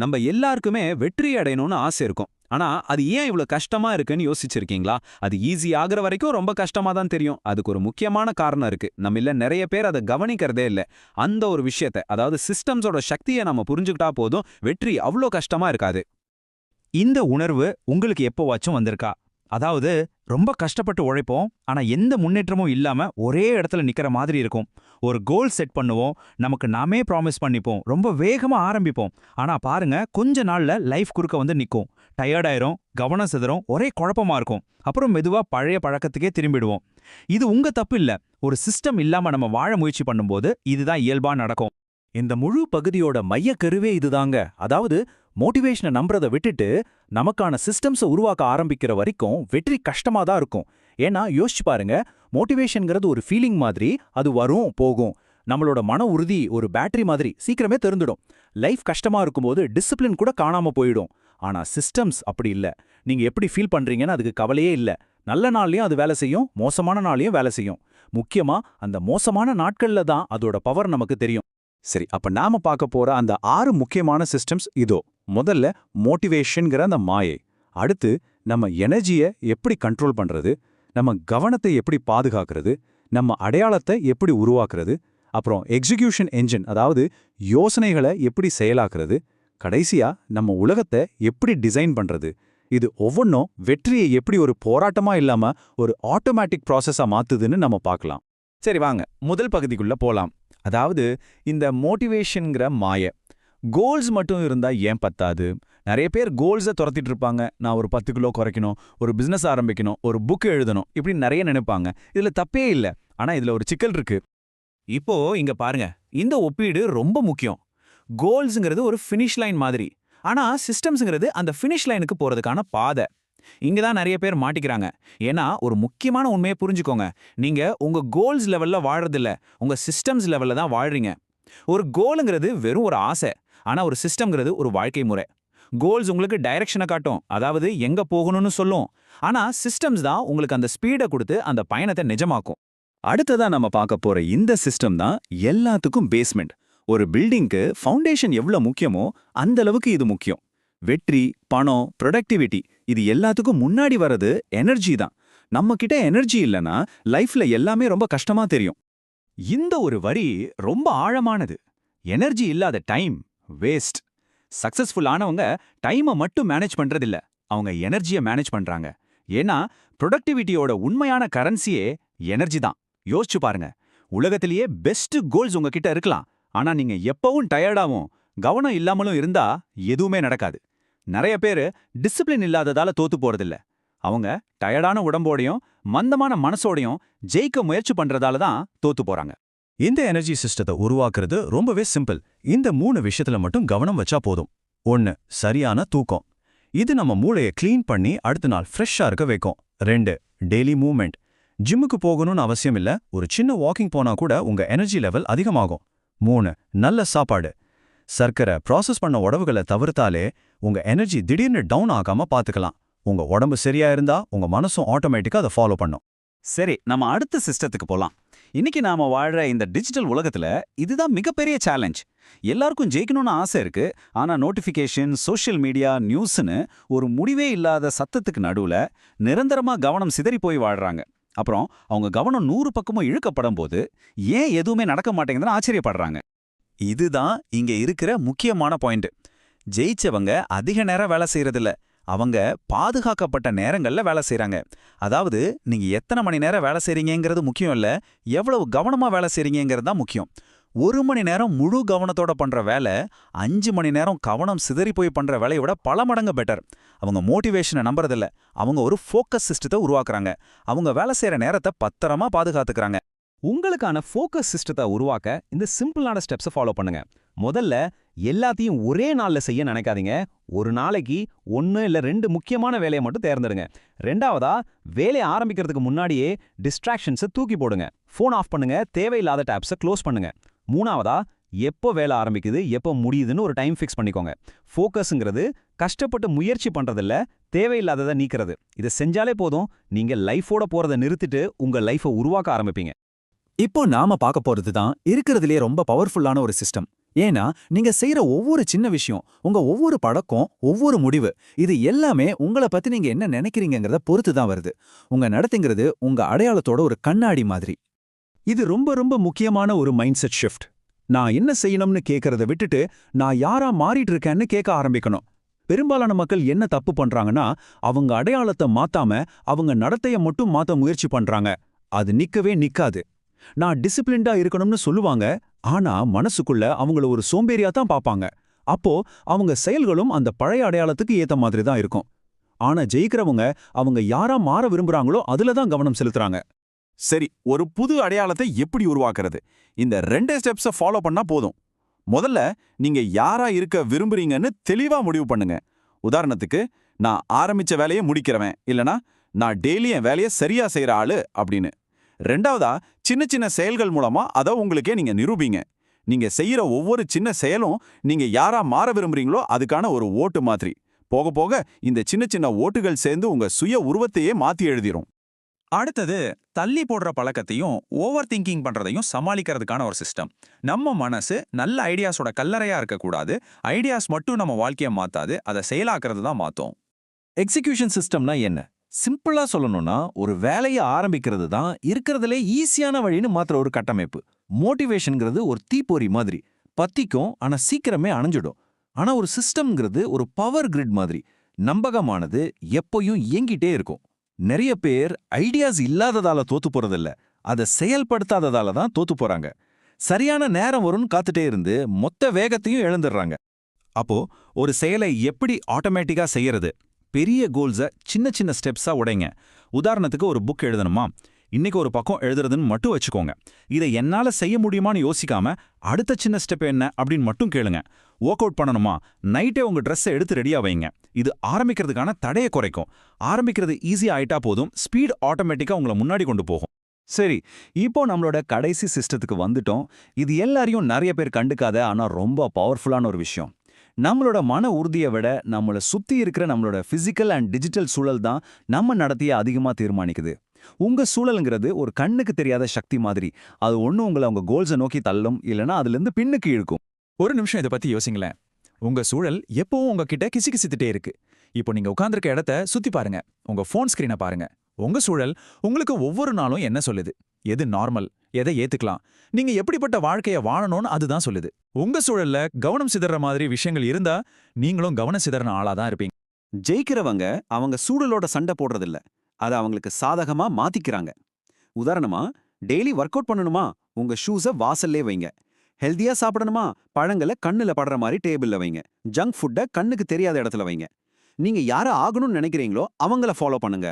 நம்ம எல்லாருக்குமே வெற்றி அடையணும்னு ஆசை இருக்கும். ஆனா அது ஏன் இவ்ளோ கஷ்டமா இருக்குன்னு யோசிச்சிருக்கீங்களா? அது ஈஸி ஆகுற வரைக்கும் ரொம்ப கஷ்டமா தான் தெரியும். அதுக்கு ஒரு முக்கியமான காரணம் இருக்கு. நம்ம இல்ல நிறைய பேர் அதை கவனிக்கிறதே இல்ல. அந்த ஒரு விஷயத்தை அதாவது சிஸ்டம்ஸோட சக்தியை நம்ம புரிஞ்சுக்கிட்டா போதும். வெற்றி அவ்வளோ கஷ்டமா இருக்காது. இந்த உணர்வு உங்களுக்கு எப்போவாச்சும் வந்திருக்கா? அதாவது ரொம்ப கஷ்டப்பட்டு உழைப்போம் ஆனா எந்த முன்னேற்றமும் இல்லாம ஒரே இடத்துல நிக்கிற மாதிரி இருக்கும். ஒரு கோல் செட் பண்ணுவோம் நமக்கு நாமே ப்ராமிஸ் பண்ணிப்போம் ரொம்ப வேகமா ஆரம்பிப்போம். ஆனா பாருங்க கொஞ்ச நாள்ல லைஃப் குறுக்க வந்து நிக்கும். டயர்டாயிரும் கவனம் சிதறும் ஒரே குழப்பமா இருக்கும். அப்புறம் மெதுவா பழைய பழக்கத்துக்கே திரும்பிடுவோம். இது உங்க தப்பு இல்ல. ஒரு சிஸ்டம் இல்லாம நம்ம வாழ முயற்சி பண்ணும்போது இதுதான் இயல்பா நடக்கும். இந்த முழு பகுதியோட மையக்கருவே இதுதாங்க. அதாவது மோட்டிவேஷனை நம்புறத விட்டுட்டு நமக்கான சிஸ்டம்ஸை உருவாக்க ஆரம்பிக்கிற வரைக்கும் வெற்றி கஷ்டமா தான் இருக்கும். ஏன்னா யோசிச்சு பாருங்க மோட்டிவேஷனுங்கிறது ஒரு ஃபீலிங் மாதிரி அது வரும் போகும். நம்மளோட மன உறுதி ஒரு பேட்டரி மாதிரி சீக்கிரமே தெரிந்துடும் லைஃப் கஷ்டமா இருக்கும்போது டிசிப்ளின் கூட காணாம போயிடும். ஆனா சிஸ்டம்ஸ் அப்படி இல்ல. நீங்க எப்படி ஃபீல் பண்றீங்கன்னு அதுக்கு கவலையே இல்ல. நல்ல நாள்லயும் அது வேலை செய்யும் மோசமான நாள்லயும் வேலை செய்யும். முக்கியமா அந்த மோசமான நாட்கள்ல தான் அதோட பவர் நமக்கு தெரியும். சரி அப்ப நாம பார்க்க போற அந்த ஆறு முக்கியமான சிஸ்டம்ஸ் இதோ. முதல்ல மோட்டிவேஷன்கிற அந்த மாயை. அடுத்து நம்ம எனர்ஜியை எப்படி கண்ட்ரோல் பண்றது? நம்ம கவனத்தை எப்படி பாதுகாக்கிறது? நம்ம அடையாளத்தை எப்படி உருவாக்குறது? அப்புறம் எக்ஸிக்யூஷன் என்ஜின் அதாவது யோசனைகளை எப்படி செயலாக்குறது? கடைசியா நம்ம உலகத்தை எப்படி டிசைன் பண்றது? இது ஒவ்வொன்றும் வெற்றியை எப்படி ஒரு போராட்டமா இல்லாம ஒரு ஆட்டோமேட்டிக் ப்ராசஸா மாத்துதுன்னு நம்ம பார்க்கலாம். சரி வாங்க. முதல் பகுதிக்குள்ள போலாம். அதாவது இந்த மோட்டிவேஷனுங்கிற மாய. கோல்ஸ் மட்டும் இருந்தா ஏன் பத்தாது? நிறைய பேர் கோல்ஸை துரத்திட்டு இருப்பாங்க. நான் ஒரு பத்து கிலோ குறைக்கணும் ஒரு பிசினஸ் ஆரம்பிக்கணும் ஒரு புக் எழுதணும் இப்படி நிறைய நினைப்பாங்க. இதுல தப்பே இல்ல. ஆனா இதுல ஒரு சிக்கல் இருக்கு. இப்போ இங்க பாருங்க. இந்த ஒப்பீடு ரொம்ப முக்கியம். கோல்ஸுங்கிறது ஒரு ஃபினிஷ் லைன் மாதிரி. ஆனா சிஸ்டம்ஸுங்கிறது அந்த ஃபினிஷ் லைனுக்கு போறதுக்கான பாதை. இங்க தான் நிறைய பேர் மாட்டிக்கிறாங்க. ஏன்னா ஒரு முக்கியமான உண்மையை புரிஞ்சுக்கோங்க. நீங்க உங்க கோல்ஸ் லெவல்ல வாழறதில்ல. உங்க சிஸ்டம்ஸ் லெவல்ல தான் வாழ்றீங்க. ஒரு கோலுங்கிறது வெறும் ஒரு ஆசை. ஆனா ஒரு சிஸ்டம்ங்கிறது ஒரு வாழ்க்கை முறை. கோல்ஸ் உங்களுக்கு டைரக்ஷனை காட்டும். அதாவது எங்க போகணும்னு சொல்லும். ஆனா சிஸ்டம்ஸ் தான் உங்களுக்கு அந்த ஸ்பீடை கொடுத்து அந்த பயணத்தை நிஜமாக்கும். அடுத்ததா நம்ம பார்க்க போற இந்த சிஸ்டம் தான் எல்லாத்துக்கும் பேஸ்மெண்ட் ஒரு பில்டிங்க்கு ஃபவுண்டேஷன் எவ்வளோ முக்கியமோ அந்த அளவுக்கு இது முக்கியம். வெற்றி பணம் ப்ரொடக்டிவிட்டி இது எல்லாத்துக்கும் முன்னாடி வர்றது எனர்ஜி தான். நம்மக்கிட்ட எனர்ஜி இல்லனா லைஃப்ல எல்லாமே ரொம்ப கஷ்டமா தெரியும். இந்த ஒரு வரி ரொம்ப ஆழமானது. எனர்ஜி இல்லாத டைம் வேஸ்ட் சக்சஸ்ஃபுல் ஆனவங்க டைமை மட்டும் மேனேஜ் பண்றதில்ல. அவங்க எனர்ஜியை மேனேஜ் பண்றாங்க. ஏன்னா ப்ரொடக்டிவிட்டியோட உண்மையான கரன்சியே எனர்ஜி தான். யோசிச்சு பாருங்க. உலகத்திலேயே பெஸ்ட் கோல்ஸ் உங்ககிட்ட இருக்கலாம். ஆனா நீங்க எப்பவும் டயர்டாவும் கவனம் இல்லாமலும் இருந்தா எதுவுமே நடக்காது. நிறைய பேரு டிசிப்ளின் இல்லாததால தோத்து போறதில்ல. அவங்க டயர்டான உடம்போடையும் மந்தமான மனசோடையும் ஜெயிக்க முயற்சி பண்றதால தான் தோத்து போறாங்க. இந்த எனர்ஜி சிஸ்டத்தை உருவாக்குறது ரொம்பவே சிம்பிள் இந்த மூணு விஷயத்துல மட்டும் கவனம் வச்சா போதும். ஒன்னு சரியான தூக்கம். இது நம்ம மூளையை க்ளீன் பண்ணி அடுத்த நாள் ஃப்ரெஷ்ஷாக இருக்க வைக்கும். ரெண்டு டெய்லி மூவ்மெண்ட் ஜிம்முக்கு போகணும்னு அவசியம் இல்ல. ஒரு சின்ன வாக்கிங் போனா கூட உங்க எனர்ஜி லெவல் அதிகமாகும். மூணு நல்ல சாப்பாடு. சர்க்கரை ப்ராசஸ் பண்ண உடவுகளை தவிர்த்தாலே உங்க எனர்ஜி திடீர்னு டவுன் ஆகாம பாத்துக்கலாம். உங்க உடம்பு சரியா இருந்தா உங்க மனசும் ஆட்டோமேட்டிக்காக அதை ஃபாலோ பண்ணும். சரி நம்ம அடுத்த சிஸ்டத்துக்கு போலாம். இன்னைக்கு நாம வாழ்ற இந்த டிஜிட்டல் உலகத்துல இதுதான் மிகப்பெரிய சேலஞ்ச் எல்லாருக்கும் ஜெயிக்கணும்னு ஆசை இருக்கு. ஆனா நோட்டிஃபிகேஷன் சோஷியல் மீடியா நியூஸ்னு ஒரு முடிவே இல்லாத சத்தத்துக்கு நடுவுல நிரந்தரமா கவனம் சிதறி போய் வாழ்றாங்க. அப்புறம் அவங்க கவனம் நூறு பக்கமும் இழுக்கப்படும் போது ஏன் எதுவுமே நடக்க மாட்டேங்குதுன்னு ஆச்சரியப்படுறாங்க. இதுதான் இங்க இருக்கிற முக்கியமான பாயிண்ட் ஜெயிச்சவங்க அதிக நேரம் வேலை செய்யறதில்ல. அவங்க பாதுகாக்கப்பட்ட நேரங்கள்ல வேலை செய்கிறாங்க அதாவது நீங்க எத்தனை மணி நேரம் வேலை செய்கிறீங்கிறது முக்கியம் இல்லை எவ்வளவு கவனமா வேலை செய்கிறீங்கிறது தான் முக்கியம். ஒரு மணி நேரம் முழு கவனத்தோட பண்ற வேலை அஞ்சு மணி நேரம் கவனம் சிதறி போய் பண்ற வேலையை விட பல மடங்கு பெட்டர் அவங்க மோட்டிவேஷனை நம்புறதில்ல. அவங்க ஒரு ஃபோக்கஸ் சிஸ்டத்தை உருவாக்குறாங்க. அவங்க வேலை செய்யற நேரத்தை பத்திரமா பாதுகாத்துக்கிறாங்க. உங்களுக்கான ஃபோக்கஸ் சிஸ்டத்தை உருவாக்க இந்த சிம்பிளான ஸ்டெப்ஸை ஃபாலோ பண்ணுங்க. முதல்ல எல்லாத்தையும் ஒரே நாள்ல செய்ய நினைக்காதீங்க. ஒரு நாளைக்கு ஒன்று இல்லை ரெண்டு முக்கியமான வேலையை மட்டும் தேர்ந்தெடுங்க. ரெண்டாவதா வேலையை ஆரம்பிக்கிறதுக்கு முன்னாடியே டிஸ்ட்ராக்ஷன்ஸை தூக்கி போடுங்க. ஃபோன் ஆஃப் பண்ணுங்க தேவையில்லாத டேப்ஸை க்ளோஸ் பண்ணுங்க. மூணாவதா எப்போ வேலை ஆரம்பிக்குது எப்போ முடியுதுன்னு ஒரு டைம் ஃபிக்ஸ் பண்ணிக்கோங்க. ஃபோக்கஸுங்கிறது கஷ்டப்பட்டு முயற்சி பண்ணுறதில்ல தேவையில்லாததை நீக்கிறது. இதை செஞ்சாலே போதும் நீங்க லைஃபோட போகிறத நிறுத்திட்டு உங்க லைஃபை உருவாக்க ஆரம்பிப்பீங்க. இப்போ நாம பார்க்க போறது தான் இருக்கிறதுலே ரொம்ப பவர்ஃபுல்லான ஒரு சிஸ்டம் ஏன்னா நீங்க செய்யற ஒவ்வொரு சின்ன விஷயம் உங்க ஒவ்வொரு பழக்கம் ஒவ்வொரு முடிவு இது எல்லாமே உங்களை பத்தி நீங்க என்ன நினைக்கிறீங்கங்கறத பொறுத்து தான் வருது. உங்க நடத்துங்கிறது உங்க அடையாளத்தோட ஒரு கண்ணாடி மாதிரி. இது ரொம்ப ரொம்ப முக்கியமான ஒரு மைண்ட் செட் ஷிஃப்ட் நான் என்ன செய்யணும்னு கேட்கறத விட்டுட்டு நான் யாரா மாறிட்டு இருக்கேன்னு கேட்க ஆரம்பிக்கணும். பெரும்பாலான மக்கள் என்ன தப்பு பண்றாங்கன்னா அவங்க அடையாளத்தை மாத்தாம அவங்க நடத்தைய மட்டும் மாத்த முயற்சி பண்றாங்க. அது நிக்கவே நிக்காது. நான் டிசிப்ளின்டா இருக்கணும்னு சொல்லுவாங்க ஆனா மனசுக்குள்ள அவங்கள ஒரு சோம்பேறியா தான் பாப்பாங்க. அப்போ அவங்க செயல்களும் அந்த பழைய அடையாளத்துக்கு ஏத்த மாதிரி தான் இருக்கும். ஆனா ஜெயிக்கிறவங்க அவங்க யாரா மாற விரும்புறாங்களோ அதுல தான் கவனம் செலுத்துறாங்க. சரி ஒரு புது அடையாளத்தை எப்படி உருவாக்குறது? இந்த ரெண்டே ஸ்டெப்ஸை ஃபாலோ பண்ணா போதும். முதல்ல நீங்க யாரா இருக்க விரும்புறீங்கன்னு தெளிவா முடிவு பண்ணுங்க. உதாரணத்துக்கு நான் ஆரம்பிச்ச வேலையை முடிக்கிறவன் இல்லனா நான் டெய்லி என் வேலையை சரியா செய்யற ஆளு அப்படின்னு. ரெண்டாவதா சின்ன சின்ன செயல்கள் மூலமா அதை உங்களுக்கே நீங்க நிரூபிங்க. நீங்க செய்யற ஒவ்வொரு சின்ன செயலும் நீங்க யாரா மாற விரும்புறீங்களோ அதுக்கான ஒரு ஓட்டு மாதிரி. போக போக இந்த சின்ன சின்ன ஓட்டுகள் சேர்ந்து உங்க சுய உருவத்தையே மாத்தி எழுதிரும். அடுத்தது தள்ளி போடுற பழக்கத்தையும் ஓவர் திங்கிங் பண்றதையும் சமாளிக்கிறதுக்கான ஒரு சிஸ்டம் நம்ம மனசு நல்ல ஐடியாஸோட கல்லறையா இருக்கக்கூடாது. ஐடியாஸ் மட்டும் நம்ம வாழ்க்கையை மாத்தாது. அதை செயலாக்குறது தான் மாற்றும் எக்ஸிகியூஷன் சிஸ்டம்னா என்ன? சிம்பிளா சொல்லணும்னா ஒரு வேலையை ஆரம்பிக்கிறது தான் இருக்கிறதுலே ஈஸியான வழின்னு மாத்திர ஒரு கட்டமைப்பு. மோட்டிவேஷனுங்கிறது ஒரு தீப்பொறி மாதிரி. பத்திக்கும் ஆனா சீக்கிரமே அணைஞ்சிடும். ஆனா ஒரு சிஸ்டம்ங்கிறது ஒரு பவர் கிரிட் மாதிரி. நம்பகமானது எப்பயும் இயங்கிட்டே இருக்கும். நிறைய பேர் ஐடியாஸ் இல்லாததால தோத்து போறதில்ல. அதை செயல்படுத்தாததால தான் தோத்து போறாங்க. சரியான நேரம் வரும்னு காத்துட்டே இருந்து மொத்த வேகத்தையும் இழந்துடுறாங்க. அப்போ ஒரு செயலை எப்படி ஆட்டோமேட்டிக்கா செய்யறது? பெரிய கோல்ஸை சின்ன சின்ன ஸ்டெப்ஸா உடைங்க. உதாரணத்துக்கு ஒரு புக் எழுதணுமா? இன்னைக்கு ஒரு பக்கம் எழுதுறதுன்னு மட்டும் வச்சுக்கோங்க. இதை என்னால செய்ய முடியுமான்னு யோசிக்காம அடுத்த சின்ன ஸ்டெப் என்ன அப்படின்னு மட்டும் கேளுங்க. ஒர்க் அவுட் பண்ணணுமா? நைட்டே உங்க ட்ரெஸ்ஸை எடுத்து ரெடியா வைங்க. இது ஆரம்பிக்கிறதுக்கான தடையை குறைக்கும். ஆரம்பிக்கிறது ஈஸியாக ஆயிட்டா போதும். ஸ்பீட் ஆட்டோமேட்டிக்கா உங்களை முன்னாடி கொண்டு போகும். சரி இப்போ நம்மளோட கடைசி சிஸ்டத்துக்கு வந்துட்டோம். இது எல்லாரையும் நிறைய பேர் கண்டுக்காத ஆனா ரொம்ப பவர்ஃபுல்லான ஒரு விஷயம். நம்மளோட மன உறுதியை விட நம்மளை சுத்தி இருக்கிற நம்மளோட ஃபிசிக்கல் அண்ட் டிஜிட்டல் சூழல் தான் நம்ம நடத்திய அதிகமா தீர்மானிக்குது. உங்க சூழலுங்கிறது ஒரு கண்ணுக்கு தெரியாத சக்தி மாதிரி. அது ஒண்ணு உங்களை உங்க கோல்ஸை நோக்கி தள்ளும் இல்லைன்னா அதுல இருந்து பின்னுக்கு இழுக்கும். ஒரு நிமிஷம் இதை பத்தி யோசிங்களேன். உங்க சூழல் எப்பவும் உங்ககிட்ட கிசி கிசித்துட்டே இருக்கு. இப்போ நீங்க உட்காந்துருக்க இடத்த சுத்தி பாருங்க. உங்க ஃபோன் ஸ்க்ரீனை பாருங்க. உங்க சூழல் உங்களுக்கு ஒவ்வொரு நாளும் என்ன சொல்லுது? எது நார்மல் எதை ஏத்துக்கலாம்? நீங்க எப்படிப்பட்ட வாழ்க்கைய வாழணும்னு அதுதான் சொல்லுது. உங்க சூழல்ல கவனம் சிதற மாதிரி விஷயங்கள் இருந்தா நீங்களும் கவனம் சிதறன ஆளா தான் இருப்பீங்க. ஜெயிக்கிறவங்க அவங்க சூழலோட சண்டை போடுறதில்ல. அதை அவங்களுக்கு சாதகமா மாத்திக்கிறாங்க. உதாரணமா டெய்லி ஒர்க் அவுட் பண்ணணுமா? உங்க ஷூஸை வாசல்லே வைங்க. ஹெல்தியா சாப்பிடணுமா? பழங்களை கண்ணுல படுற மாதிரி டேபிள்ல வைங்க. ஜங்க் ஃபுட்டை கண்ணுக்கு தெரியாத இடத்துல வைங்க. நீங்க யார ஆகணும்னு நினைக்கிறீங்களோ அவங்கள ஃபாலோ பண்ணுங்க.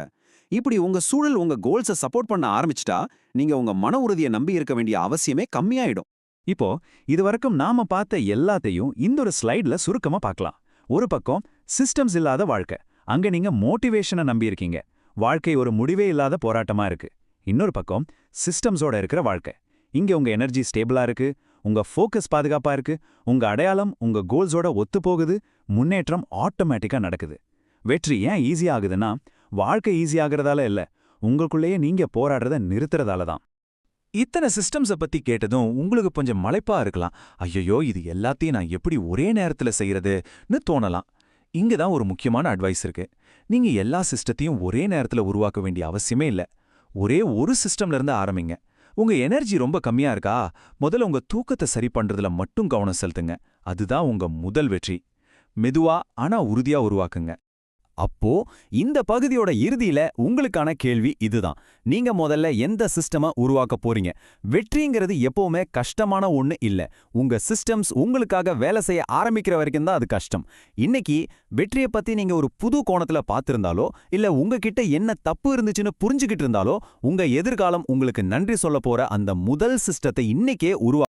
இப்படி உங்க சூழல் உங்க கோல்ஸை சப்போர்ட் பண்ண ஆரம்பிச்சிட்டா நீங்க உங்க மன உறுதியை நம்பி இருக்க வேண்டிய அவசியமே கம்மியாயிடும். இப்போ இதுவரைக்கும் நாம பார்த்த எல்லாத்தையும் இந்த ஒரு ஸ்லைட்ல சுருக்கமா பார்க்கலாம். ஒரு பக்கம் சிஸ்டம்ஸ் இல்லாத வாழ்க்கை. அங்க நீங்க மோட்டிவேஷனை நம்பி இருக்கீங்க. வாழ்க்கை ஒரு முடிவே இல்லாத போராட்டமா இருக்கு. இன்னொரு பக்கம் சிஸ்டம்ஸோட இருக்கிற வாழ்க்கை. இங்க உங்க எனர்ஜி ஸ்டேபிளா இருக்கு. உங்க ஃபோக்கஸ் பாதுகாப்பா இருக்கு. உங்க அடையாளம் உங்க கோல்ஸோட ஒத்து போகுது முன்னேற்றம் ஆட்டோமேட்டிக்கா நடக்குது. வெற்றி ஏன் ஈஸியாகுதுன்னா வாழ்க்கை ஈஸியாகிறதால இல்ல. உங்களுக்குள்ளேயே நீங்க போராடுறத நிறுத்துறதால தான் இத்தனை சிஸ்டம்ஸை பத்தி கேட்டதும் உங்களுக்கு கொஞ்சம் மலைப்பா இருக்கலாம். ஐயோ இது எல்லாத்தையும் நான் எப்படி ஒரே நேரத்துல செய்யறதுன்னு தோணலாம். இங்க தான் ஒரு முக்கியமான அட்வைஸ் இருக்கு. நீங்க எல்லா சிஸ்டத்தையும் ஒரே நேரத்துல உருவாக்க வேண்டிய அவசியமே இல்ல. ஒரே ஒரு சிஸ்டம்ல இருந்து ஆரம்பிங்க. உங்க எனர்ஜி ரொம்ப கம்மியா இருக்கா? முதல்ல உங்க தூக்கத்தை சரி பண்றதுல மட்டும் கவனம் செலுத்துங்க. அதுதான் உங்க முதல் வெற்றி. மெதுவா ஆனா உறுதியா உருவாக்குங்க. அப்போ இந்த பகுதியோட இறுதியில உங்களுக்கான கேள்வி இதுதான். நீங்க முதல்ல எந்த சிஸ்டம உருவாக்க போறீங்க? வெற்றிங்கிறது எப்பவுமே கஷ்டமான ஒண்ணு இல்ல. உங்க சிஸ்டம்ஸ் உங்களுக்காக வேலை செய்ய ஆரம்பிக்கிற வரைக்கும் தான் அது கஷ்டம். இன்னைக்கு வெற்றியை பத்தி நீங்க ஒரு புது கோணத்துல பார்த்திருந்தாலோ இல்ல உங்ககிட்ட என்ன தப்பு இருந்துச்சுன்னு புரிஞ்சுகிட்டு இருந்தாலோ உங்க எதிர்காலம் உங்களுக்கு நன்றி சொல்ல போற அந்த முதல் சிஸ்டத்தை இன்னைக்கே உருவா